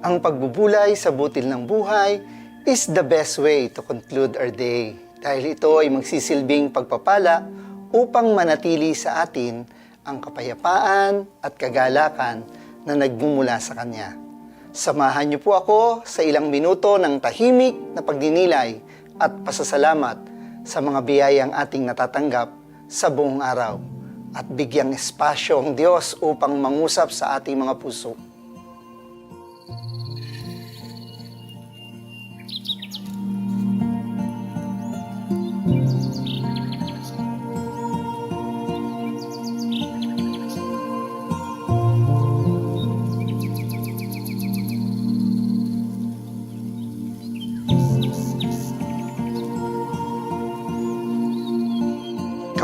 Ang pagbubulay sa butil ng buhay is the best way to conclude our day dahil ito ay magsisilbing pagpapala upang manatili sa atin ang kapayapaan at kagalakan na nagmumula sa Kanya. Samahan niyo po ako sa ilang minuto ng tahimik na pagdinilay at pasasalamat sa mga biyayang ating natatanggap sa buong araw at bigyang espasyo ang Diyos upang mangusap sa ating mga puso.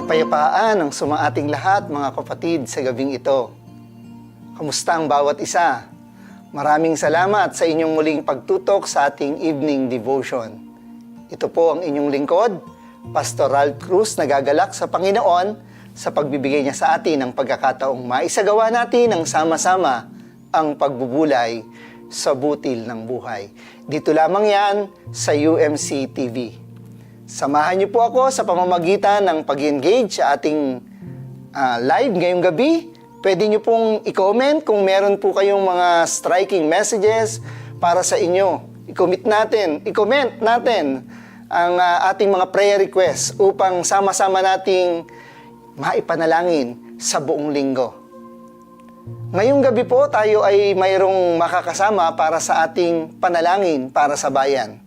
Kapayapaan ang sumaating lahat mga kapatid sa gabing ito. Kamusta ang bawat isa? Maraming salamat sa inyong muling pagtutok sa ating evening devotion. Ito po ang inyong lingkod, Pastor Ralph Cruz nagagalak sa Panginoon sa pagbibigay niya sa atin ng pagkakataong maisagawa natin ng sama-sama ang pagbubulay sa butil ng buhay. Dito lamang yan sa UMC TV. Samahan niyo po ako sa pamamagitan ng pag-engage sa ating ah, live ngayong gabi. Pwede niyo pong i-comment kung meron po kayong mga striking messages para sa inyo. I-commit natin, i-comment natin ang ah, ating mga prayer requests upang sama-sama nating maipanalangin sa buong linggo. Ngayong gabi po tayo ay mayroong makakasama para sa ating panalangin para sa bayan.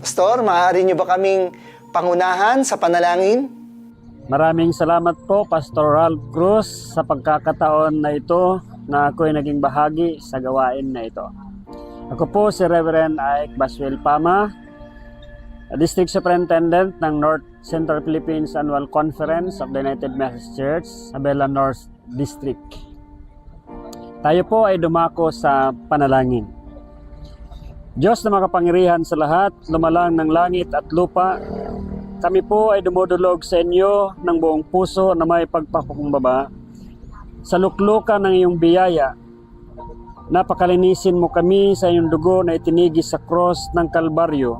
Pastor, maaari niyo ba kaming pangunahan sa panalangin? Maraming salamat po Pastor Ralph Cruz sa pagkakataon na ito na ako ay naging bahagi sa gawain na ito. Ako po si Reverend Ike Baswell Pama, District Superintendent ng North Central Philippines Annual Conference of the United Methodist Church, Sabela North District. Tayo po ay dumako sa panalangin. Diyos na makapangyarihan sa lahat, lumalang ng langit at lupa, kami po ay dumudulog sa inyo ng buong puso na may pagpapakumbaba. Sa luklukan ng iyong biyaya, napakalinisin mo kami sa iyong dugo na itinigi sa cross ng Kalbaryo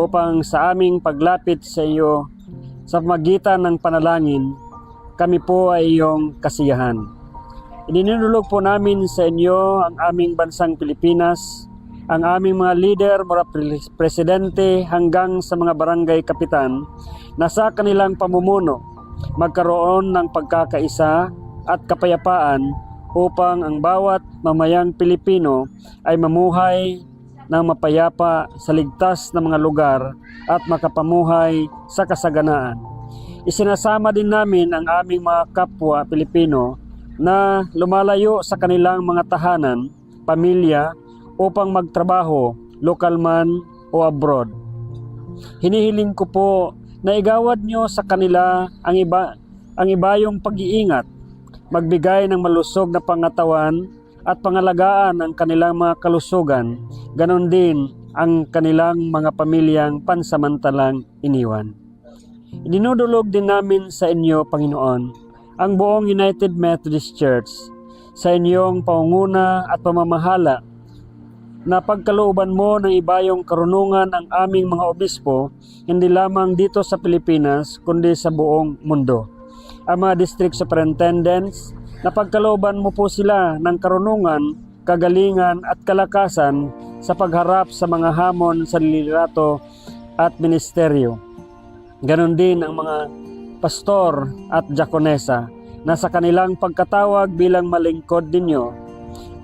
upang sa aming paglapit sa iyo sa magitan ng panalangin, kami po ay iyong kasiyahan. Ininulog po namin sa inyo ang aming bansang Pilipinas, ang aming mga leader pre- presidente hanggang sa mga barangay kapitan na sa kanilang pamumuno magkaroon ng pagkakaisa at kapayapaan upang ang bawat mamayang Pilipino ay mamuhay ng mapayapa sa ligtas na mga lugar at makapamuhay sa kasaganaan. Isinasama din namin ang aming mga kapwa Pilipino na lumalayo sa kanilang mga tahanan, pamilya upang magtrabaho, lokal man o abroad. Hinihiling ko po na igawad nyo sa kanila ang iba ang ibayong pag-iingat, magbigay ng malusog na pangatawan at pangalagaan ang kanilang mga kalusugan, ganon din ang kanilang mga pamilyang pansamantalang iniwan. Dinudulog din namin sa inyo, Panginoon, ang buong United Methodist Church sa inyong pangunguna at pamamahala na pagkalooban mo ng ibayong karunungan ang aming mga obispo, hindi lamang dito sa Pilipinas, kundi sa buong mundo. Ang mga district superintendents, na pagkalooban mo po sila ng karunungan, kagalingan at kalakasan sa pagharap sa mga hamon sa liderato at ministeryo. Ganon din ang mga pastor at diakonesa na sa kanilang pagkatawag bilang malingkod ninyo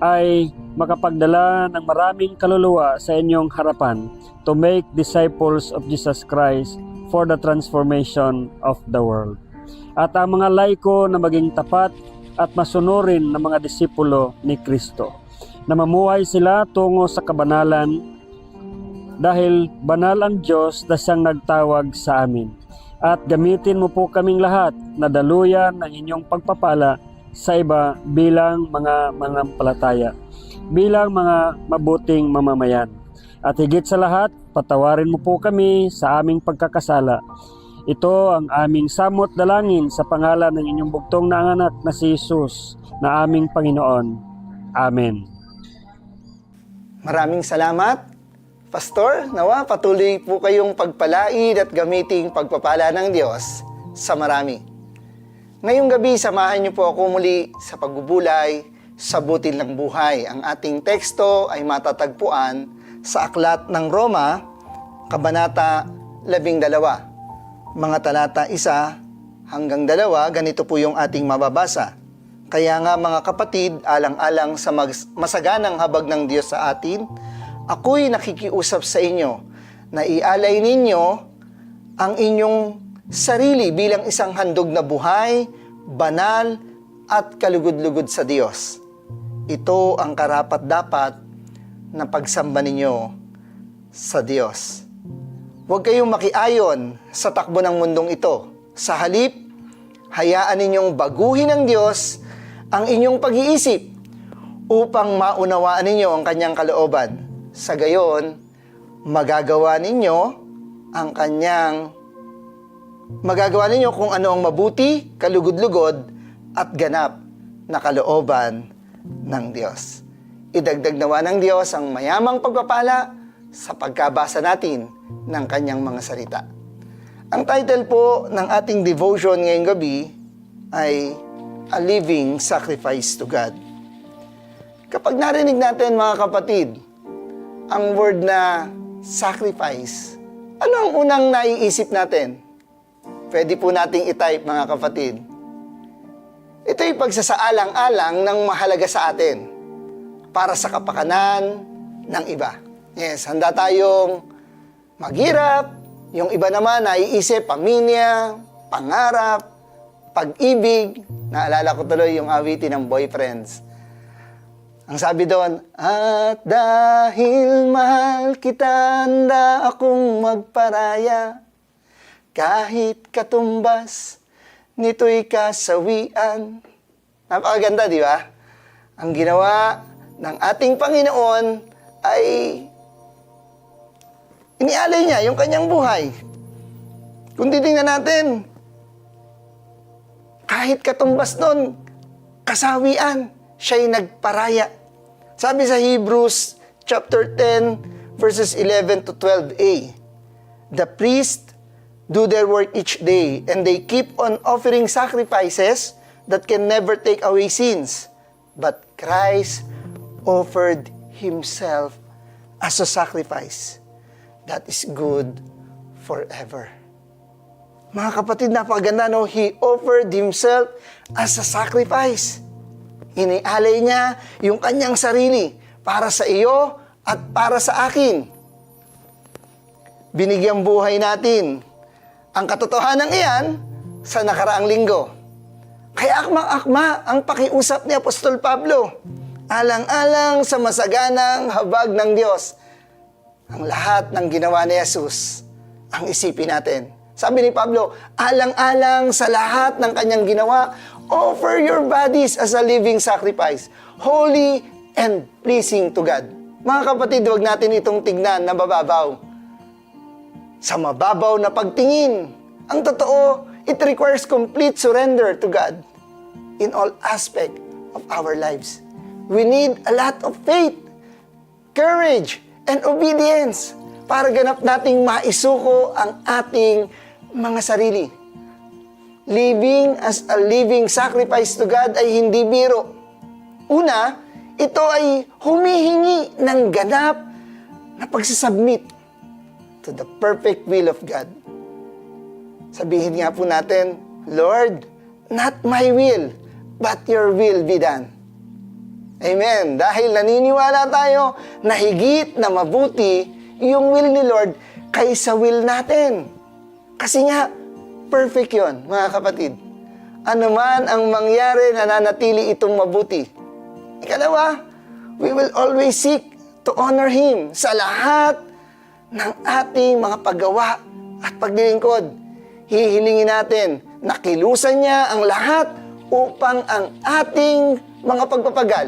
ay makapagdala ng maraming kaluluwa sa inyong harapan to make disciples of Jesus Christ for the transformation of the world. At ang mga laiko na maging tapat at masunurin ng mga disipulo ni Kristo na mamuhay sila tungo sa kabanalan dahil banal ang Diyos na siyang nagtawag sa amin. At gamitin mo po kaming lahat na daluyan ng inyong pagpapala sa iba bilang mga manampalataya, bilang mga mabuting mamamayan. At higit sa lahat, patawarin mo po kami sa aming pagkakasala. Ito ang aming samot dalangin sa pangalan ng inyong bugtong na anak na si Jesus na aming Panginoon. Amen. Maraming salamat. Pastor, nawa patuloy po kayong pagpalain at gamiting pagpapala ng Diyos sa marami. Ngayong gabi, samahan niyo po ako muli sa pagbubulay sa butil ng buhay. Ang ating teksto ay matatagpuan sa Aklat ng Roma, Kabanata 12. Mga talata 1 hanggang 2, ganito po yung ating mababasa. Kaya nga mga kapatid, alang-alang sa masaganang habag ng Diyos sa atin, ako'y nakikiusap sa inyo na ialay ninyo ang inyong sarili bilang isang handog na buhay, banal, at kalugod-lugod sa Diyos. Ito ang karapat-dapat na pagsamba ninyo sa Diyos. Huwag kayong makiayon sa takbo ng mundong ito. Sa halip, hayaan ninyong baguhin ng Diyos ang inyong pag-iisip upang maunawaan ninyo ang kanyang kalooban. Sa gayon, magagawa ninyo ang kanyang magagawa ninyo kung ano ang mabuti, kalugod-lugod, at ganap na kalooban ng Diyos. Idagdag nawa ng Diyos ang mayamang pagpapala sa pagkabasa natin ng kanyang mga salita. Ang title po ng ating devotion ngayong gabi ay A Living Sacrifice to God. Kapag narinig natin mga kapatid, ang word na sacrifice, ano ang unang naiisip natin? Pwede po nating itype mga kapatid. Ito'y pagsasaalang-alang ng mahalaga sa atin para sa kapakanan ng iba. Yes, handa tayong maghirap, yung iba naman naiisip pamilya, pangarap, pag-ibig. Naalala ko tuloy yung awitin ng boyfriends. Ang sabi doon, At dahil mahal kita, handa akong magparaya. Kahit katumbas, nito'y kasawian. Napakaganda, di ba? Ang ginawa ng ating Panginoon ay inialay niya yung kanyang buhay. Kung titingnan natin, kahit katumbas nun, kasawian, siya'y nagparaya. Sabi sa Hebrews chapter 10 verses 11 to 12a, The priest do their work each day and they keep on offering sacrifices that can never take away sins. But Christ offered himself as a sacrifice that is good forever. Mga kapatid, napakaganda, no? He offered himself as a sacrifice. Inialay niya yung kanyang sarili para sa iyo at para sa akin. Binigyang buhay natin ang katotohanan iyan sa nakaraang linggo. Kaya akma-akma ang pakiusap ni Apostol Pablo. Alang-alang sa masaganang habag ng Diyos. Ang lahat ng ginawa ni Jesus ang isipin natin. Sabi ni Pablo, alang-alang sa lahat ng kanyang ginawa, offer your bodies as a living sacrifice, holy and pleasing to God. Mga kapatid, huwag natin itong tignan na mababaw. Sa mababaw na pagtingin, ang totoo, it requires complete surrender to God in all aspect of our lives. We need a lot of faith, courage, and obedience para ganap nating maisuko ang ating mga sarili. Living as a living sacrifice to God ay hindi biro. Una, ito ay humihingi ng ganap na pagsasubmit to the perfect will of God. Sabihin nga po natin, Lord, not my will, but your will be done. Amen. Dahil naniniwala tayo na higit na mabuti yung will ni Lord kaysa will natin. Kasi nga, perfect yon mga kapatid. Ano man ang mangyari, nananatili itong mabuti. Ikalawa, we will always seek to honor Him sa lahat ng ating mga paggawa at paglilingkod. Hihilingin natin na kilusan niya ang lahat upang ang ating mga pagpapagal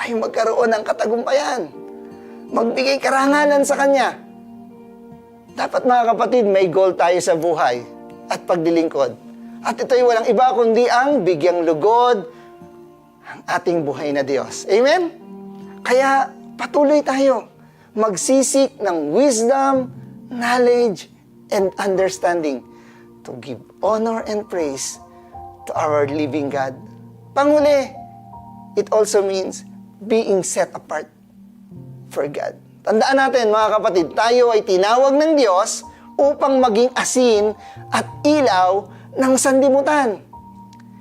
ay magkaroon ng katagumpayan. Magbigay karangalan sa Kanya. Dapat mga kapatid, may goal tayo sa buhay at paglilingkod. At ito'y walang iba kundi ang bigyang lugod ang ating buhay na Diyos. Amen? Kaya patuloy tayo magsisik ng wisdom, knowledge, and understanding to give honor and praise to our living God. Panghuli, it also means being set apart for God. Tandaan natin mga kapatid, tayo ay tinawag ng Diyos upang maging asin at ilaw ng sanlibutan.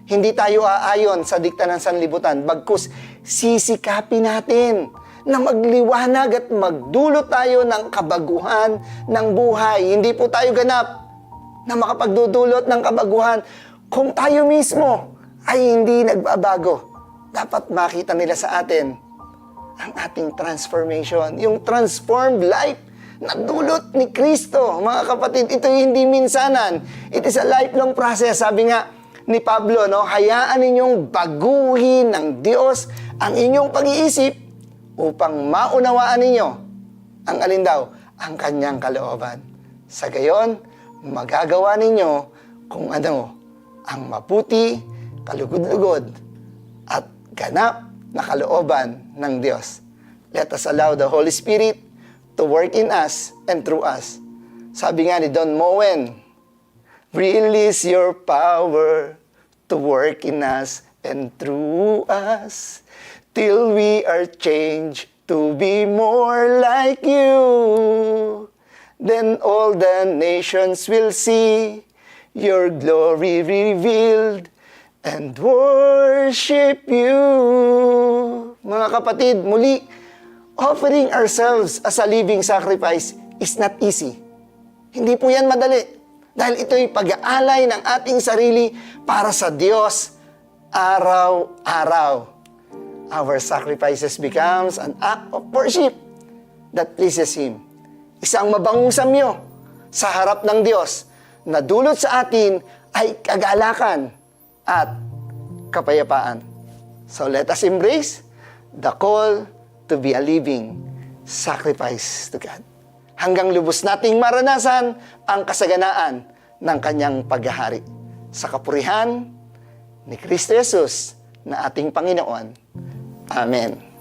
Hindi tayo aayon sa dikta ng sanlibutan, bagkus sisikapin natin na magliwanag at magdulot tayo ng kabaguhan ng buhay. Hindi po tayo ganap na makapagdudulot ng kabaguhan kung tayo mismo ay hindi nagbabago. Dapat makita nila sa atin ang ating transformation, yung transformed life na dulot ni Kristo. Mga kapatid, ito hindi minsanan. It is a lifelong process. Sabi nga ni Pablo, no, hayaan ninyong baguhin ng Diyos ang inyong pag-iisip upang maunawaan ninyo ang alin daw, ang kanyang kalooban. Sa gayon, magagawa ninyo kung ano ang maputi, kalugod-lugod, at ganap na kalooban ng Diyos. Let us allow the Holy Spirit to work in us and through us. Sabi nga ni Don Moen, Release your power to work in us and through us till we are changed to be more like you. Then all the nations will see your glory revealed and worship you. Mga kapatid, muli, offering ourselves as a living sacrifice is not easy. Hindi po yan madali. Dahil ito'y pag-aalay ng ating sarili para sa Diyos araw-araw. Our sacrifices becomes an act of worship that pleases Him. Isang mabangong samyo sa harap ng Diyos na dulot sa atin ay kagalakan at kapayapaan. So let us embrace the call to be a living sacrifice to God. Hanggang lubos nating maranasan ang kasaganaan ng kanyang paghahari. Sa kapurihan ni Kristo Jesus na ating Panginoon. Amen. maraming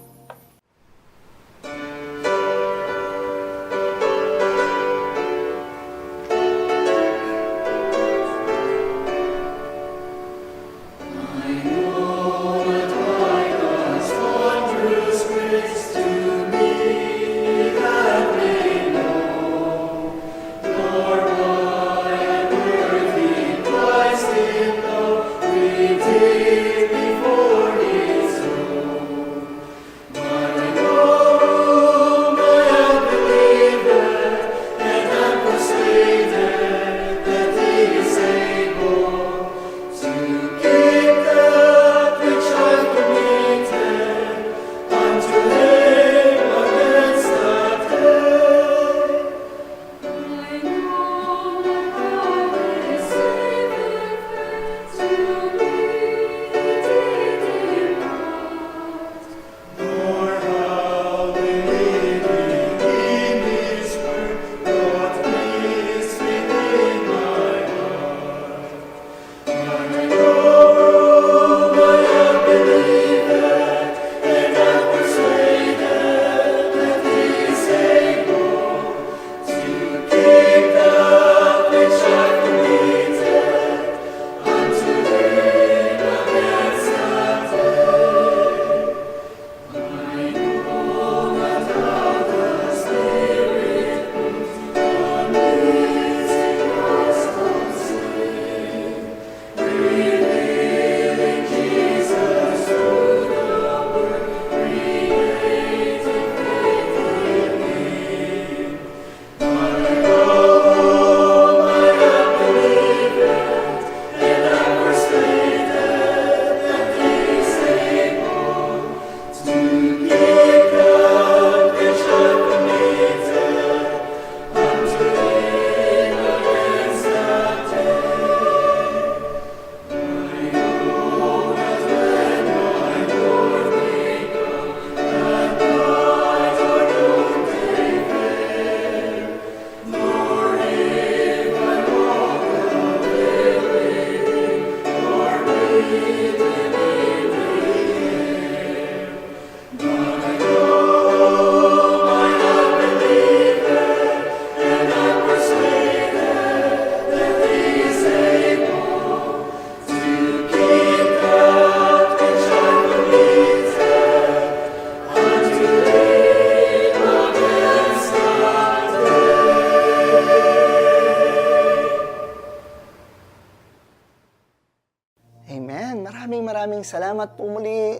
salamat po muli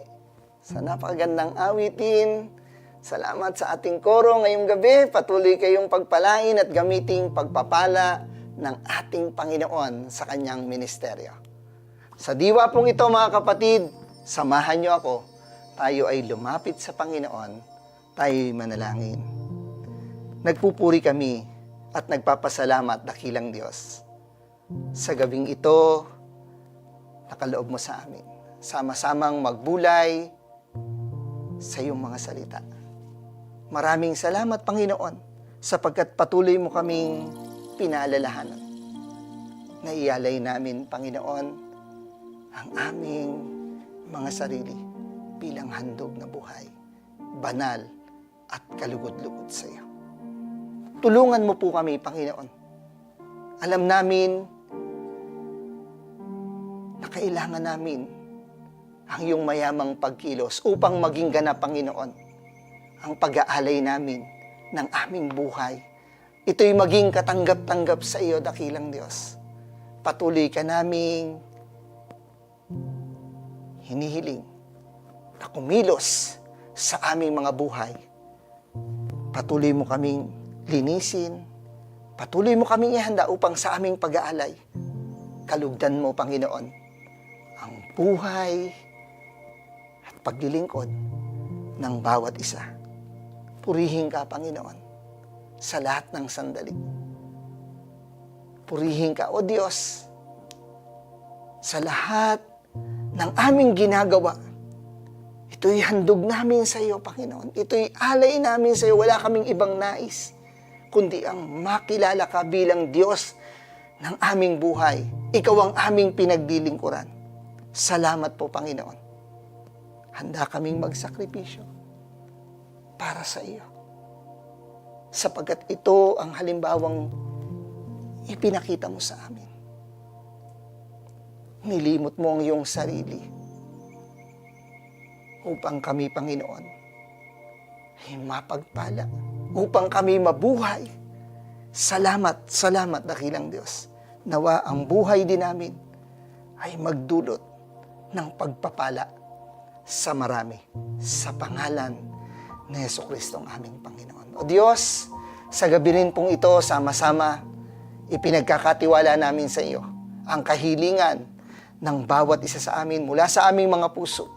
sa napakagandang awitin. Salamat sa ating koro ngayong gabi. Patuloy kayong pagpalain at gamiting pagpapala ng ating Panginoon sa kanyang ministeryo. Sa diwa pong ito mga kapatid, samahan niyo ako. Tayo ay lumapit sa Panginoon. Tayo'y manalangin. Nagpupuri kami at nagpapasalamat dakilang Diyos. Sa gabing ito, nakaloob mo sa amin. Sama-samang magbulay sa iyong mga salita. Maraming salamat, Panginoon, sapagkat patuloy mo kaming pinaalalahanan. Naiyalay namin, Panginoon, ang aming mga sarili bilang handog na buhay, banal at kalugod-lugod sa iyo. Tulungan mo po kami, Panginoon. Alam namin na kailangan namin ang iyong mayamang pagkilos upang maging ganap, Panginoon, ang pag-aalay namin ng aming buhay. Ito'y maging katanggap-tanggap sa iyo, dakilang Diyos. Patuloy ka naming hinihiling na kumilos sa aming mga buhay. Patuloy mo kaming linisin. Patuloy mo kaming ihanda upang sa aming pag-aalay. Kalugdan mo, Panginoon, ang buhay paglilingkod ng bawat isa. Purihin ka, Panginoon, sa lahat ng sandali. Purihin ka, O Diyos, sa lahat ng aming ginagawa. Ito'y handog namin sa iyo, Panginoon. Ito'y alay namin sa iyo. Wala kaming ibang nais, kundi ang makilala ka bilang Diyos ng aming buhay. Ikaw ang aming pinagdilingkuran. Salamat po, Panginoon. Handa kaming magsakripisyo para sa iyo. Sapagkat ito ang halimbawang ipinakita mo sa amin. Nilimot mo ang iyong sarili upang kami, Panginoon, ay mapagpala, upang kami mabuhay. Salamat, salamat, dakilang Diyos. Nawa ang buhay din namin ay magdulot ng pagpapala sa marami sa pangalan ni Yeso Kristo ang aming Panginoon. O Diyos, sa gabi rin pong ito, sama-sama, ipinagkakatiwala namin sa iyo ang kahilingan ng bawat isa sa amin mula sa aming mga puso.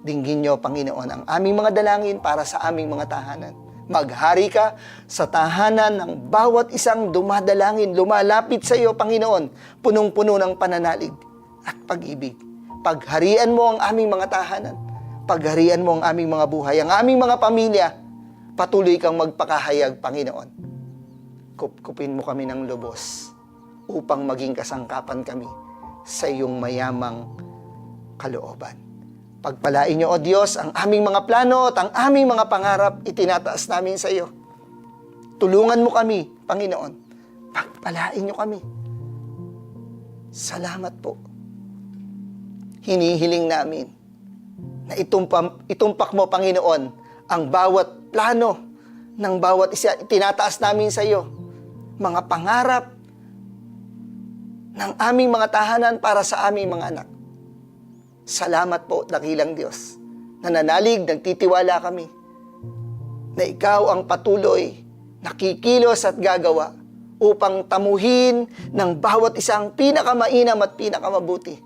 Dinggin niyo, Panginoon, ang aming mga dalangin para sa aming mga tahanan. Maghari ka sa tahanan ng bawat isang dumadalangin, lumalapit sa iyo, Panginoon, punong-puno ng pananalig at pag-ibig. Pagharian mo ang aming mga tahanan. Pagharian mo ang aming mga buhay, ang aming mga pamilya. Patuloy kang magpakahayag, Panginoon. Kupkupin mo kami ng lubos upang maging kasangkapan kami sa iyong mayamang kalooban. Pagpalain niyo, O Diyos, ang aming mga plano at ang aming mga pangarap, itinataas namin sa iyo. Tulungan mo kami, Panginoon. Pagpalain niyo kami. Salamat po. Hinihiling namin na itumpa, itumpak mo, Panginoon, ang bawat plano ng bawat isa. Itinataas namin sa iyo mga pangarap ng aming mga tahanan para sa aming mga anak. Salamat po, dakilang Diyos. Nananalig, nagtitiwala kami na ikaw ang patuloy nakikilos at gagawa upang tamuhin ng bawat isang pinakamainam at pinakamabuti.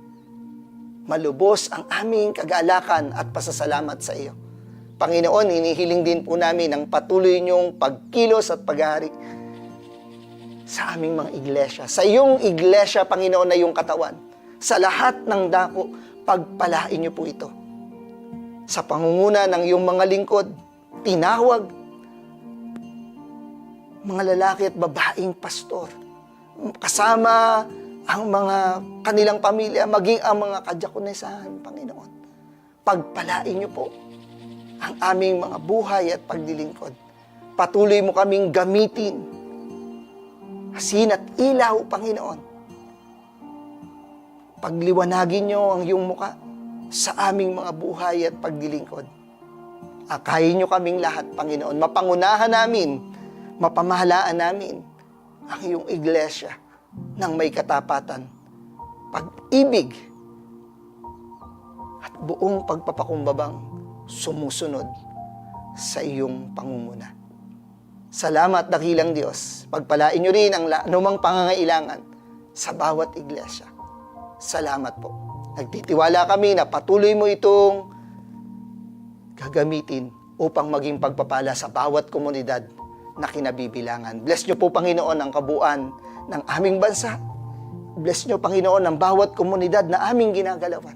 Malubos ang aming kagalakan at pasasalamat sa iyo. Panginoon, hinihiling din po namin ang patuloy niyong pagkilos at paghari sa aming mga iglesia. Sa iyong iglesia, Panginoon, na iyong katawan. Sa lahat ng dako, pagpalain niyo po ito. Sa pangunguna ng iyong mga lingkod, tinawag mga lalaki at babaeng pastor. Kasama ang mga kanilang pamilya, maging ang mga kadyakonesahan, Panginoon. Pagpalain niyo po ang aming mga buhay at pagdilingkod. Patuloy mo kaming gamitin asin at ilaw, Panginoon. Pagliwanagin niyo ang iyong muka sa aming mga buhay at pagdilingkod. Akayin niyo kaming lahat, Panginoon. Mapangunahan namin, mapamahalaan namin ang iyong iglesia ng may katapatan, pag-ibig, buong pagpapakumbabang sumusunod sa iyong pangunguna. Salamat, dakilang Diyos. Pagpalain niyo rin ang anumang pangangailangan sa bawat iglesia. Salamat po. Nagtitiwala kami na patuloy mo itong gagamitin upang maging pagpapala sa bawat komunidad na kinabibilangan. Bless niyo po, Panginoon, ang kabuuan ng aming bansa. Bless niyo, Panginoon, ang bawat komunidad na aming ginagalawan.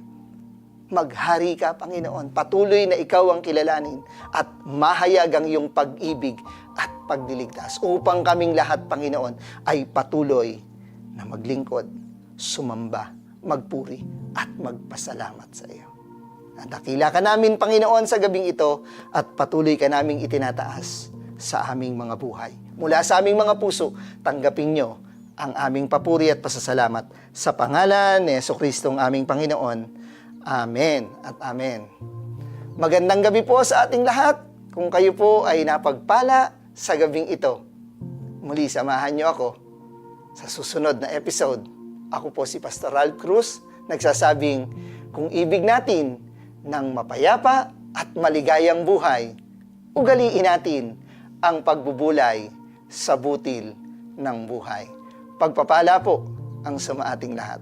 Maghari ka, Panginoon. Patuloy na ikaw ang kilalanin at mahayag ang iyong pag-ibig at pagdiligtas upang kaming lahat, Panginoon, ay patuloy na maglingkod, sumamba, magpuri at magpasalamat sa iyo. Nadakila ka namin, Panginoon, sa gabing ito at patuloy ka naming itinataas sa aming mga buhay. Mula sa aming mga puso, tanggapin nyo ang aming papuri at pasasalamat sa pangalan ni Yeso Kristong aming Panginoon. Amen at Amen. Magandang gabi po sa ating lahat. Kung kayo po ay napagpala sa gabing ito, muli samahan nyo ako sa susunod na episode. Ako po si Pastor Ralph Cruz, nagsasabing kung ibig natin ng mapayapa at maligayang buhay, ugaliin natin ang pagbubulay sa butil ng buhay. Pagpapala po ang sa ating lahat.